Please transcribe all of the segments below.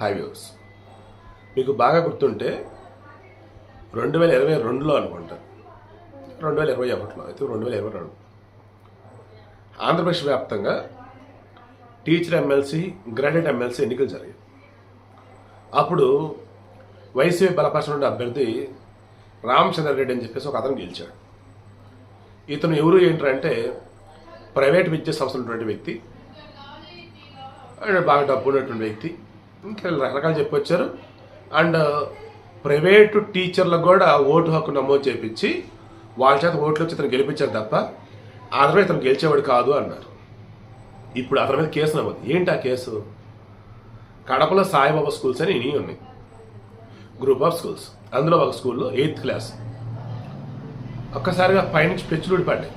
Highways మీకు బాగా గుర్తుంటే రెండు వేల ఇరవై రెండులో అనుకుంటా. రెండు వేల ఇరవై ఒకటిలో అయితే రెండు వేల ఇరవై రెండు. ఆంధ్రప్రదేశ్ వ్యాప్తంగా టీచర్ ఎమ్మెల్సీ గ్రాడ్యుయేట్ ఎమ్మెల్సీ ఎన్నికలు జరిగాయి. అప్పుడు వైసీపీ బలపరచిన అభ్యర్థి రామచంద్ర రెడ్డి అని చెప్పేసి ఒక అతను గెలిచాడు. ఇతను ఎవరు ఏంటంటే ప్రైవేట్ విద్యా సంస్థలు ఉన్నటువంటి వ్యక్తి బాగా డబ్బు ఉన్నటువంటి వ్యక్తి. ఇంకా రకరకాలు చెప్పొచ్చారు. అండ్ uh, ప్రైవేటు టీచర్లకు కూడా ఓటు హక్కు నమోదు చేయించి వాళ్ళ చేత ఓట్లు వచ్చి ఇతను గెలిపించారు తప్ప అతను ఇతను గెలిచేవాడు కాదు అన్నారు. ఇప్పుడు అతని మీద కేసు నమోదు. ఏంటి ఆ కేసు? కడపలో సాయిబాబా స్కూల్స్ అని ఇన్ని ఉన్నాయి. Group of schools. అందులో ఒక స్కూల్లో ఎయిత్ క్లాస్. ఒక్కసారిగా పైనుంచి పెచ్చులు పడ్డాయి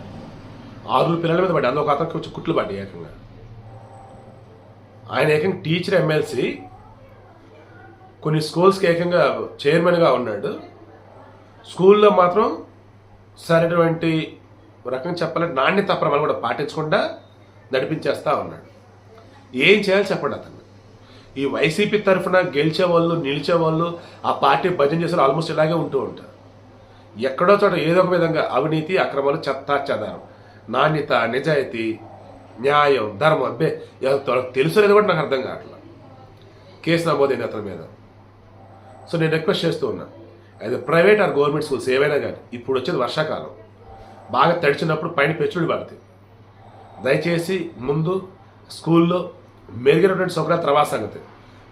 ఆరుగురు పిల్లల మీద పడ్డాయి. అందులో ఒక అతనికి వచ్చి కుట్లు పడ్డాయి ఏకంగా. ఆయన ఏకంగా టీచర్ ఎమ్మెల్సీ కొన్ని స్కూల్స్కి ఏకంగా చైర్మన్గా ఉన్నాడు. స్కూల్లో మాత్రం సరైనటువంటి రకం చెప్పాలంటే నాణ్యత ప్రమాణం కూడా పాటించకుండా నడిపించేస్తూ ఉన్నాడు. ఏం చేయాలి చెప్పండి అతను ఈ వైసీపీ తరఫున గెలిచే వాళ్ళు నిలిచే వాళ్ళు ఆ పార్టీ భజన చేసే వాళ్ళు ఆల్మోస్ట్ ఇలాగే ఉంటూ ఉంటారు. ఎక్కడో చోట ఏదో ఒక విధంగా అవినీతి అక్రమాలు చెత్త చెదారం. నాణ్యత నిజాయితీ న్యాయం ధర్మం అబ్బే తెలుసు అనేది కూడా నాకు అర్థం కావట్లేదు కేసు నమోదైంది అతని మీద. సో నేను రిక్వెస్ట్ చేస్తూ ఉన్నా. అది ప్రైవేట్ ఆర్ గవర్నమెంట్ స్కూల్స్ ఏవైనా కానీ ఇప్పుడు వచ్చేది వర్షాకాలం. బాగా తడిచినప్పుడు పైన పెచ్చుడు పడతాయి. దయచేసి ముందు స్కూల్లో మెరుగైనటువంటి సౌకర్యాలు తర్వాత సంగతి.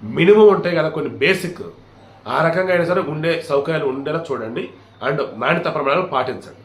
మినిమం ఉంటాయి కదా కొన్ని బేసిక్ ఆ రకంగా అయినా సరే ఉండే సౌకర్యాలు ఉండేలా చూడండి. అండ్ నాణ్యత ప్రమాణాలు పాటించండి.